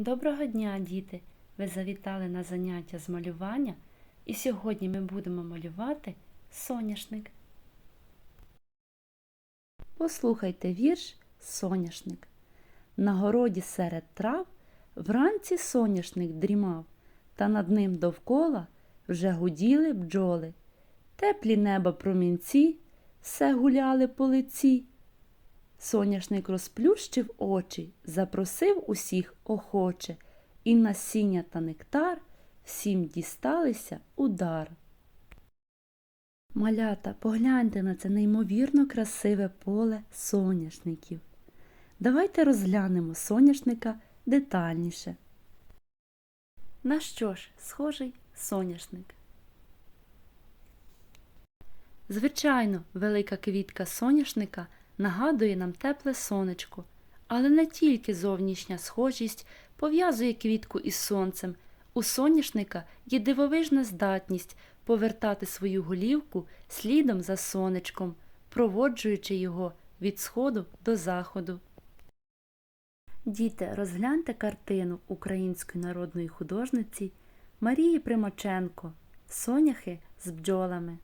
Доброго дня, діти! Ви завітали на заняття з малювання, і сьогодні ми будемо малювати соняшник. Послухайте вірш Соняшник. На городі серед трав вранці соняшник дрімав, та над ним довкола вже гуділи бджоли. Теплі неба промінці все гуляли по лиці. Соняшник розплющив очі, запросив усіх охоче, і насіння та нектар всім дісталися удар. Малята, погляньте на це неймовірно красиве поле соняшників. Давайте розглянемо соняшника детальніше. На що ж схожий соняшник? Звичайно, велика квітка соняшника нагадує нам тепле сонечко, але не тільки зовнішня схожість пов'язує квітку із сонцем. У соняшника є дивовижна здатність повертати свою голівку слідом за сонечком, проводжуючи його від сходу до заходу. Діти, розгляньте картину української народної художниці Марії Примаченко Соняхи з бджолами.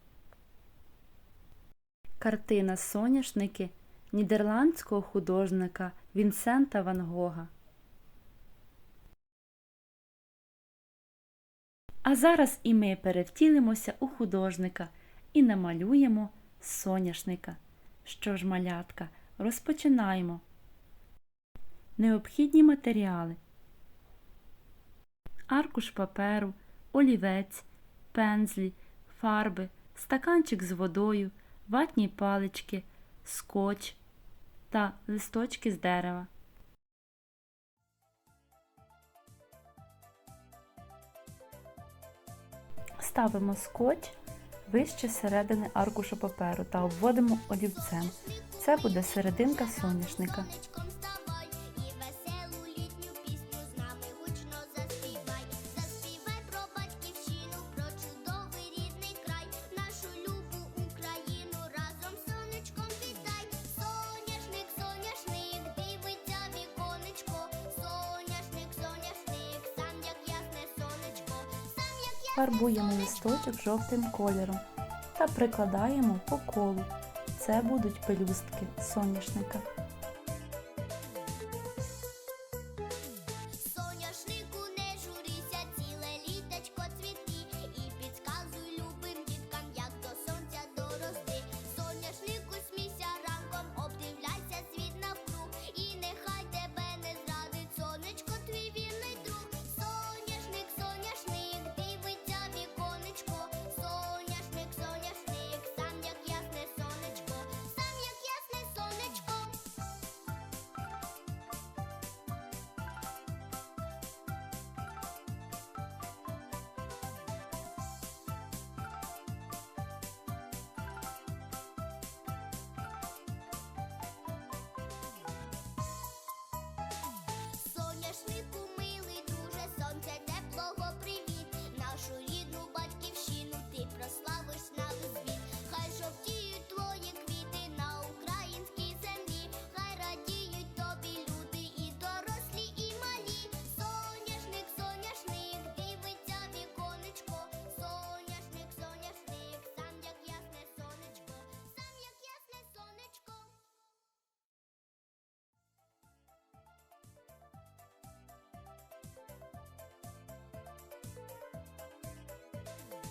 Картина Соняшники нідерландського художника Вінсента Ван Гога. А зараз і ми перевтілимося у художника і намалюємо соняшника. Що ж, малятка, розпочинаємо. Необхідні матеріали. Аркуш паперу, олівець, пензлі, фарби, стаканчик з водою, ватні палички, скотч та листочки з дерева. Ставимо скотч вище середини аркуша паперу та обводимо олівцем. Це буде серединка соняшника. Фарбуємо листочок жовтим кольором та прикладаємо по колу. Це будуть пелюстки соняшника.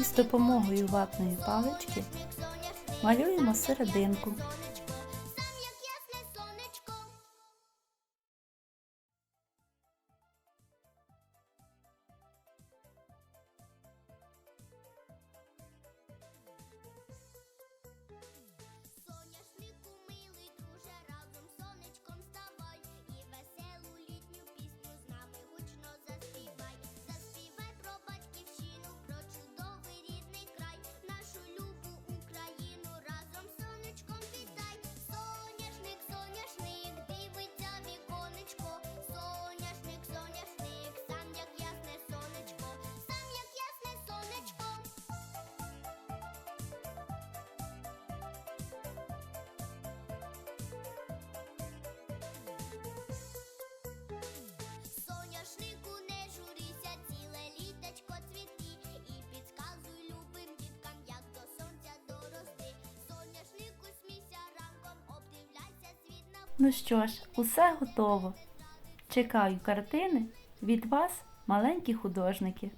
і з допомогою ватної палички малюємо серединку. Ну що ж, усе готово. Чекаю картини від вас, маленькі художники.